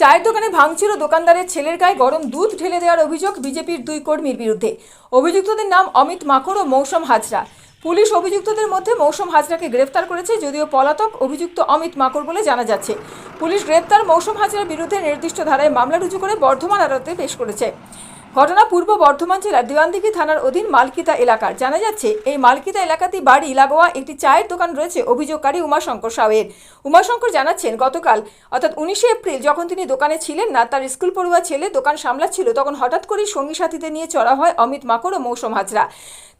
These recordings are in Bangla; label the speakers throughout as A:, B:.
A: চায়ের দোকানে ভাঙচুর ও দোকানদারের ছেলের গায়ে গরম দুধ ঢেলে দেওয়ার অভিযোগ বিজেপির দুই কর্মীর বিরুদ্ধে। অভিযুক্তদের নাম অমিত মাকড় ও মৌসম হাজরা। পুলিশ অভিযুক্তদের মধ্যে মৌসম হাজরাকে গ্রেফতার করেছে যদিও পলাতক অভিযুক্ত অমিত মাকড় বলে জানা যাচ্ছে। পুলিশ গ্রেফতার মৌসম হাজরার বিরুদ্ধে নির্দিষ্ট ধারায় মামলা রুজু করে বর্ধমান আদালতে পেশ করেছে। ঘটনা পূর্ব বর্ধমান জেলার দিওয়ানদিঘি থানার অধীন মালকিতা এলাকার। জানা যাচ্ছে, এই মালকিতা এলাকাতেই বাড়ি লাগোয়া একটি চায়ের দোকান রয়েছে অভিযোগকারী উমাশঙ্কর সাউয়ের। উমাশঙ্কর জানাচ্ছেন, গতকাল, অর্থাৎ উনিশে এপ্রিল যখন তিনি দোকানে ছিলেন না, তার স্কুল পড়ুয়া ছেলে দোকান সামলাচ্ছিল, তখন হঠাৎ করেই সঙ্গী সাথীদের নিয়ে চড়া হয় অমিত মাকড় ও মৌসুম হাজরা।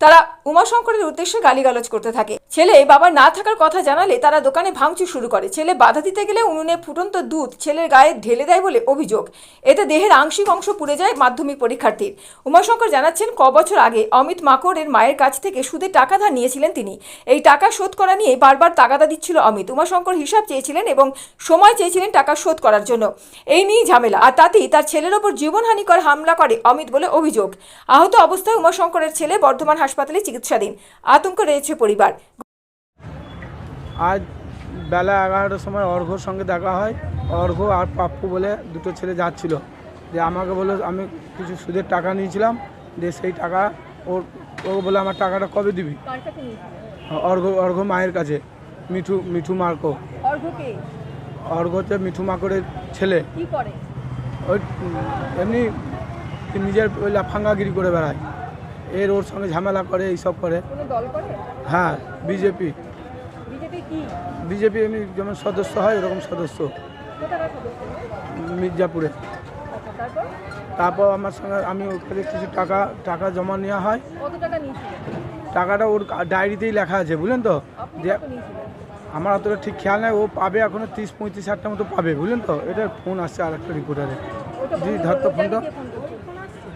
A: তারা উমাশঙ্করের উদ্দেশ্যে গালিগালাজ করতে থাকে। ছেলে বাবার না থাকার কথা জানালে তারা দোকানে ভাঙচুর শুরু করে। ছেলে বাধা দিতে গেলে উনুনে ফুটন্ত দুধ ছেলের গায়ে ঢেলে দেয় বলে অভিযোগ। এতে দেহের আংশিক অংশ পুড়ে যায় মাধ্যমিক পরীক্ষার্থীর উমাশঙ্কর জানাচ্ছেন, ক বছর আগে অমিত মাকড়ের মায়ের কাছ থেকে সুদে টাকা ধার নিয়েছিলেন তিনি। এই টাকা শোধ করা নিয়ে বারবার তাগাদা দিচ্ছিল অমিত। উমাশঙ্কর হিসাব চেয়েছিলেন এবং সময় চেয়েছিলেন টাকা শোধ করার জন্য। এই নিয়েই ঝামেলা, আর তাতেই তার ছেলের ওপর জীবনহানিকর হামলা করে অমিত বলে অভিযোগ। আহত অবস্থায় উমাশঙ্করের ছেলে বর্ধমান হাসপাতালে চিকিৎসাধীন। আতঙ্ক রয়েছে পরিবার।
B: আজ বেলা এগারোটার সময় অর্ঘর সঙ্গে দেখা হয়। অর্ঘ আর পাপ্পু বলে দুটো ছেলে যাচ্ছিল। যে আমাকে বলল আমি কিছু সুদের টাকা নিয়েছিলাম যে সেই টাকা ওর ও বলে আমার টাকাটা কবে দিবি? অর্ঘ অর্ঘ মায়ের কাছে মিঠু মিঠু মার্কো। অর্ঘ হচ্ছে মিঠু মাকড়ের ছেলে। ওই এমনি নিজের ওই লাফাঙ্গাগিরি করে বেড়ায়। এর ওর সঙ্গে ঝামেলা করে এইসব করে। হ্যাঁ বিজেপি।
A: বিজেপি
B: এমনি যেমন সদস্য হয় এরকম সদস্য? মির্জাপুরে।
A: তারপর
B: আমার সঙ্গে আমি ওর কাছে কিছু টাকা টাকা জমা নেওয়া হয়।
A: কত টাকা নিয়েছিলেন
B: টাকাটা ওর ডায়েরিতেই লেখা আছে বুঝলেন তো? যে আমার অতটা ঠিক খেয়াল নেই ও পাবে এখনও তিরিশ পঁয়ত্রিশ হাজারটার মতো পাবে বুঝলেন তো? এটা ফোন আসছে আর একটা রিপোর্টারে জি ধর তো ফোনটা?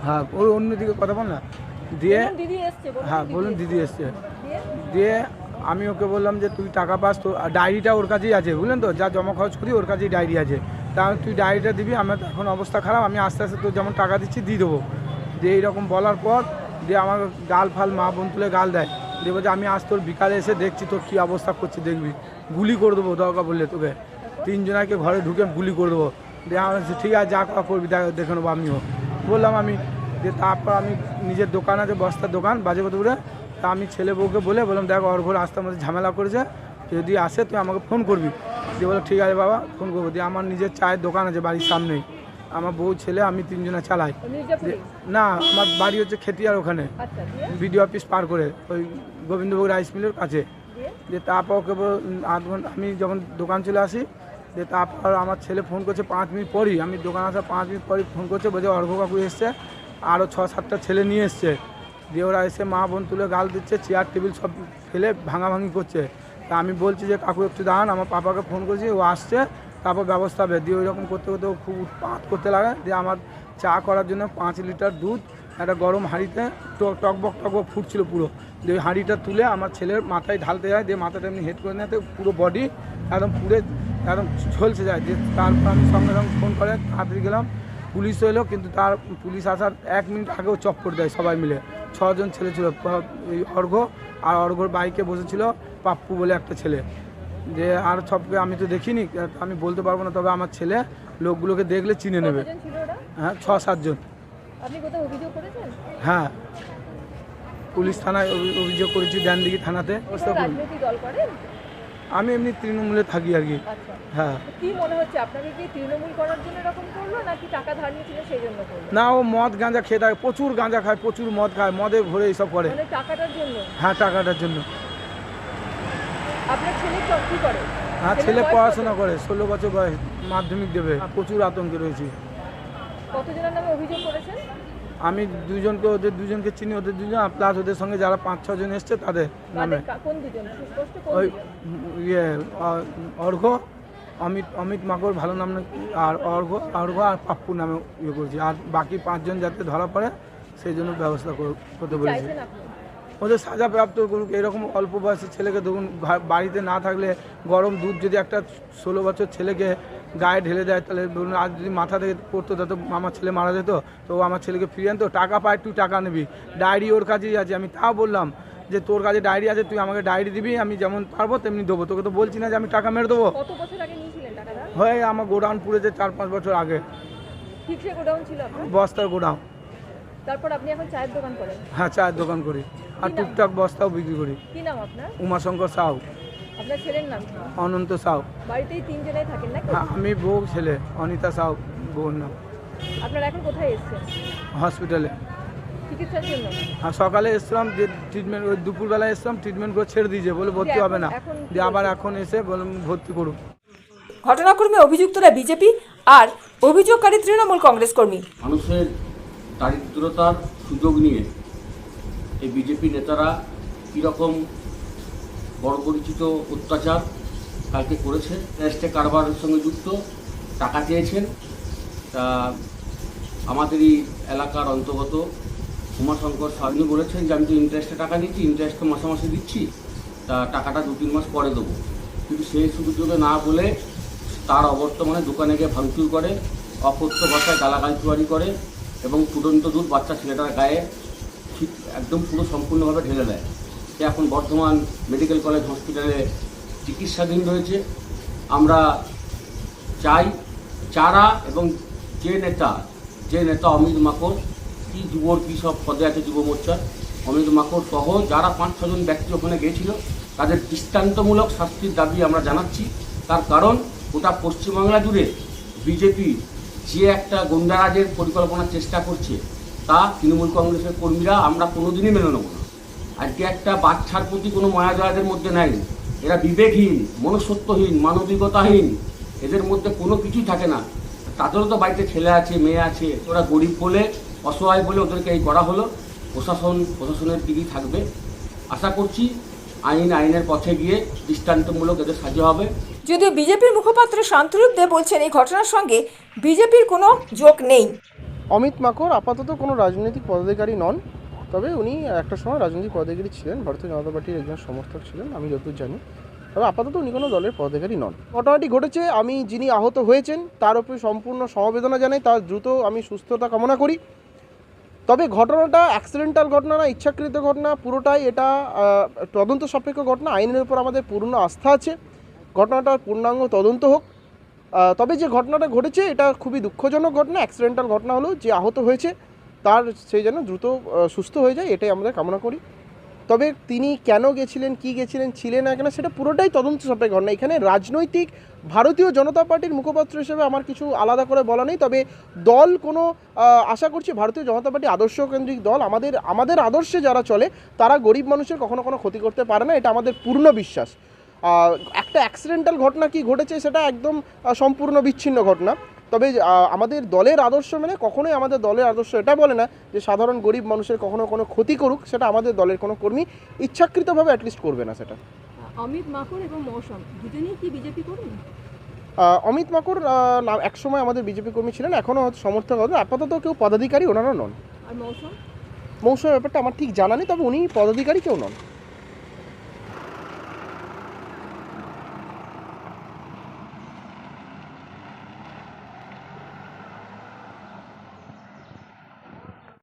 B: হ্যাঁ ওর অন্যদিকে কথা বল না। দিয়ে
A: দিদি
B: হ্যাঁ বলুন দিদি এসছে।
A: দিয়ে?
B: দিয়ে আমি ওকে বললাম যে তুই টাকা পাস তো আর ডায়েরিটা ওর কাছেই আছে বুঝলেন তো? যা জমা খরচ করি ওর কাছেই ডায়েরি আছে। তা তুই ডায়েরিটা দিবি, আমার তো এখন অবস্থা খারাপ, আমি আস্তে আস্তে তোর যেমন টাকা দিচ্ছি দিয়ে দেবো। দিয়ে এইরকম বলার পর দিয়ে আমার গাল ফাল মা বোন তুলে গাল দেয়। দিয়ে বলছে, আমি আজ তোর বিকালে এসে দেখছি তোর কী অবস্থা করছি, দেখবি। গুলি করে দেবো, দরকার বললে তোকে। তিনজনাকে ঘরে ঢুকে গুলি করে দেবো। দিয়ে আমার ঠিক আছে, যা করা করবি, দেখ- নেব আমিও। বললাম আমি যে তারপর আমি নিজের দোকান আছে, বস্তার দোকান বাজে কতগুলো তা আমি ছেলে বউকে বলে, বললাম, দেখো, ওর ঘরে রাস্তার মধ্যে ঝামেলা করেছে। যদি আসে, তুই আমাকে ফোন করবি। দিয়ে বলো ঠিক আছে বাবা ফোন করব। দিয়ে আমার নিজের চায়ের দোকান আছে বাড়ির সামনেই আমার বউ ছেলে আমি তিনজনে চালাই। না আমার বাড়ি হচ্ছে খেতিয়ার ওখানে।
A: আচ্ছা
B: বিডিও অফিস পার করে ওই গোবিন্দভোগ রাইস মিলের কাছে।
A: দিয়ে?
B: তারপর ওকে বল- আধ ঘণ্টা আমি যখন দোকান চলে আসি দিয়ে তারপর আমার ছেলে ফোন করছে পাঁচ মিনিট পরই। আমি দোকান আসার পাঁচ মিনিট পরই ফোন করছে বলছে অর্ঘ কাকু এসছে আরও ছ সাতটা ছেলে নিয়ে এসছে। দিয়ে ওরা এসে মা বোন তুলে গাল দিচ্ছে চেয়ার টেবিল সব ফেলে ভাঙাভাঙি করছে। তা আমি বলছি যে, কাকু, একটু দাঁড়ান, আমার পাপাকে ফোন করেছি, ও আসছে, তারপর ব্যবস্থা হবে। দিয়ে ওই রকম করতে করতে ও খুব উৎপাত করতে লাগে। দিয়ে আমার চা করার জন্য পাঁচ লিটার দুধ, একটা গরম হাঁড়িতে, টক টকবক টকবক ফুটছিল পুরো। দিয়ে ওই হাঁড়িটা তুলে আমার ছেলের মাথায় ঢালতে যায়, দিয়ে মাথাটা এমনি হেড করে নিতে পুরো বডি একদম পুরে একদম ঝলসে যায়। যে তারপর আমি সঙ্গে সঙ্গে ফোন করে, তাড়াতাড়ি গেলাম পুলিশ এলো, কিন্তু তার পুলিশ আসার এক মিনিট আগেও চক্কর দেয় সবাই মিলে। ছজন ছেলে ছিল এই অর্ঘ আর অর্ঘর বাইকে বসেছিল। পাপ্পু বলে একটা ছেলে। যে আর সবকে আমি তো দেখিনি আমি বলতে পারব না তবে আমার ছেলে লোকগুলোকে দেখলে চিনে নেবে। হ্যাঁ ছ সাতজন হ্যাঁ। পুলিশ থানায় অভিযোগ করেছি ডানদিঘি থানাতে। আমি এমনি তৃণমূলে থাকি আর কি।
A: আচ্ছা।
B: হ্যাঁ।
A: কি মনে হচ্ছে আপনাকে কি তৃণমূল করার জন্য এরকম করল নাকি টাকা ধার নিয়েছিলেন সেই জন্য করল?
B: না ও মদ গাঁজা খেয়ে থাকে প্রচুর গাঁজা খায় প্রচুর মদ খায় মদে ভরে এইসব করে।
A: মানে টাকাটার জন্য?
B: হ্যাঁ টাকাটার জন্য।
A: আপনার ছেলে কি করে?
B: হ্যাঁ ছেলে পড়াশোনা করে ষোলো বছর বয়স মাধ্যমিক দেবে প্রচুর আতঙ্কে রয়েছি।
A: কতজনের নামে অভিযোগ করেছেন?
B: আমি দুজনকে ওদের দুজনকে চিনি ওদের দুজন প্লাস ওদের সঙ্গে যারা পাঁচ ছজন এসছে তাদের নামে। ওই ইয়ে অর্ঘ অমিত অমিত মাকড় ভালো নাম আর অর্ঘ অর্ঘ আর পাপ্পু নামে ইয়ে করছি। আর বাকি পাঁচজন যাতে ধরা পড়ে সেই জন্য ব্যবস্থা করতে বলেছি। ওদের সাজা প্রাপ্ত করুক এরকম অল্প বয়সী ছেলেকে দেখুন ঘা- বাড়িতে না থাকলে গরম দুধ যদি একটা ষোলো বছর ছেলেকে গায়ে ঢেলে দেয় তাহলে ধরুন আজ যদি মাথা থেকে পড়তো তাহলে তো আমার ছেলে মারা যেত তো আমার ছেলেকে ফিরিয়ে আনতো। টাকা পায় তুই টাকা নিবি। ডায়েরি ওর কাছেই আছে। আমি তাও বললাম যে তোর কাছে ডায়েরি আছে তুই আমাকে ডায়েরি দিবি আমি যেমন পারব তেমনি দেবো। তোকে তো বলছি না যে আমি টাকা মেরে দেবো। হয়ে আমার গোডাউন পুড়েছে চার পাঁচ বছর আগে। বস্তার গোডাউন।
A: তারপর আপনি এখন চায়ের দোকান করেন?
B: হ্যাঁ চায়ের দোকান করি। আর টুকটাক বস্তাও বিক্রি করি।
A: কি নাম আপনার?
B: উমাশঙ্কর সাউ
A: আপনার ছেলের নাম কি?
B: অনন্ত সাউ
A: বাড়িতেই তিনজনেই থাকেন নাকি?
B: হ্যাঁ আমি বউ ছেলে অনিতা সাউ বউর নাম।
A: আপনারা এখন কোথায় এসেছেন?
B: হসপিটালে।
A: চিকিৎসার জন্য?
B: আর সকালে এসছিলাম যে ট্রিটমেন্ট ওই দুপুরবেলা এসছিলাম ট্রিটমেন্ট করে ছেড়ে দিয়েছে বলে ভর্তি হবে না।
A: এখন
B: দিয়ে আবার এখন এসে বললাম ভর্তি করুন।
A: ঘটনাক্রমে অভিযুক্তরা বিজেপি আর অভিযোগকারী তৃণমূল কংগ্রেস কর্মী।
C: মানুষের দারিদ্রতার সুযোগ নিয়ে এই বিজেপি নেতারা কীরকম বড় পরিচিত অত্যাচার কালকে করেছে রেস্টে কারবারের সঙ্গে যুক্ত, টাকা চেয়েছেন, তা আমাদেরই এলাকার অন্তর্গত উমাশঙ্কর সামনি বলেছেন যে, আমি তো ইন্টারেস্টে টাকা নিচ্ছি ইন্টারেস্ট মাসে মাসে দিচ্ছি, তা টাকাটা দু তিন মাস পরে দেবো। কিন্তু সেই সুযোগে না বলে তার অবর্তমানে দোকানে গিয়ে ভাঙচুর করে অকথ্য ভাষায় গালাগাল চুয়ারি করে এবং ফুটন্ত দুধ বাচ্চা ছেলেটার গায়ে ঠিক একদম পুরো সম্পূর্ণভাবে ঢেলে দেয়। সে এখন বর্ধমান মেডিকেল কলেজ হসপিটালে চিকিৎসাধীন রয়েছে। আমরা চাই যারা এবং যে নেতা যে নেতা অমিত মাকড়, কী যুবর, কী সব পদে আছে যুব মোর্চার, অমিত মাকড় সহ যারা পাঁচ ছজন ব্যক্তি ওখানে গিয়েছিল, তাদের দৃষ্টান্তমূলক শাস্তির দাবি আমরা জানাচ্ছি। তার কারণ গোটা পশ্চিমবাংলা জুড়ে বিজেপি যে একটা গুন্ডারাজের পরিকল্পনার চেষ্টা করছে, তা তৃণমূল কংগ্রেসের কর্মীরা আমরা কোনোদিনই মেনে নেব না। আজকে একটা বাচ্চার প্রতি কোনো মায়া দয়াদের মধ্যে নাই। এরা বিবেকহীন, মনুষ্যত্বহীন, মানবিকতাহীন, এদের মধ্যে কোনো কিছুই থাকে না। তাদেরও তো বাড়িতে ছেলে আছে, মেয়ে আছে, ওরা গরিব বলে, অসহায় বলে ওদেরকে এই করা হলো। প্রশাসন, প্রশাসনের দিকেই থাকবে। আশা করছি আইন, আইনের পথে গিয়ে দৃষ্টান্তমূলক এদের সাজা হবে।
A: যদিও বিজেপির মুখপাত্র শান্তরূপ দে বলছেন এই ঘটনার সঙ্গে বিজেপির কোনো যোগ নেই।
D: অমিত মাকর আপাতত কোনো রাজনৈতিক পদাধিকারী নন, তবে উনি একটা সময় রাজনৈতিক পদাধিকারী ছিলেন, ভারতীয় জনতা পার্টির একজন সমর্থক ছিলেন, আমি যতদূর জানি। তবে আপাতত উনি কোনো দলের পদাধিকারী নন। ঘটনাটি ঘটেছে, আমি যিনি আহত হয়েছেন, তার উপরে সম্পূর্ণ সমবেদনা জানাই, তার দ্রুত আমি সুস্থতা কামনা করি। তবে ঘটনাটা অ্যাক্সিডেন্টাল ঘটনা না, ইচ্ছাকৃত ঘটনা, পুরোটাই এটা তদন্ত সাপেক্ষ ঘটনা, আইনের উপর আমাদের পূর্ণ আস্থা আছে। ঘটনাটার পূর্ণাঙ্গ তদন্ত হোক। তবে যে ঘটনাটা ঘটেছে, এটা খুবই দুঃখজনক ঘটনা অ্যাক্সিডেন্টাল ঘটনা হলো যে আহত হয়েছে, তার সেই যেন দ্রুত সুস্থ হয়ে যায়, এটাই আমরা কামনা করি। তবে তিনি কেন গেছিলেন, কি গেছিলেন, ছিলেন না কেন, সেটা পুরোটাই তদন্ত সাপেক্ষ ঘটনা। এখানে রাজনৈতিক ভারতীয় জনতা পার্টির মুখপাত্র হিসেবে আমার কিছু আলাদা করে বলা নেই, তবে দল কোনো আশা করছি ভারতীয় জনতা পার্টি আদর্শ কেন্দ্রিক দল, আমাদের আমাদের আদর্শে যারা চলে, তারা গরিব মানুষের কখনো কোনো ক্ষতি করতে পারে না, এটা আমাদের পূর্ণ বিশ্বাস। একটা অ্যাক্সিডেন্টাল ঘটনা কি ঘটেছে সেটা একদম সম্পূর্ণ বিচ্ছিন্ন ঘটনা। তবে আমাদের দলের আদর্শ মানে কখনোই আমাদের দলের আদর্শ এটা বলে না যে সাধারণ গরিব মানুষের কখনো কোনো ক্ষতি করুক সেটা আমাদের দলের কোনো কর্মী ইচ্ছাকৃতভাবে অ্যাটলিস্ট করবে না সেটা।
E: অমিত মাকড় এবং মৌসুম দুজনেই কি বিজেপি করুন
D: অমিত মাকড় একসময় আমাদের বিজেপি কর্মী ছিলেন এখনও সমর্থক হবে আপাতত কেউ পদাধিকারী ওনারা নন।
E: আর মৌসুম?
D: মৌসুমের ব্যাপারটা আমার ঠিক জানা নেই তবে উনি পদাধিকারী কেউ নন।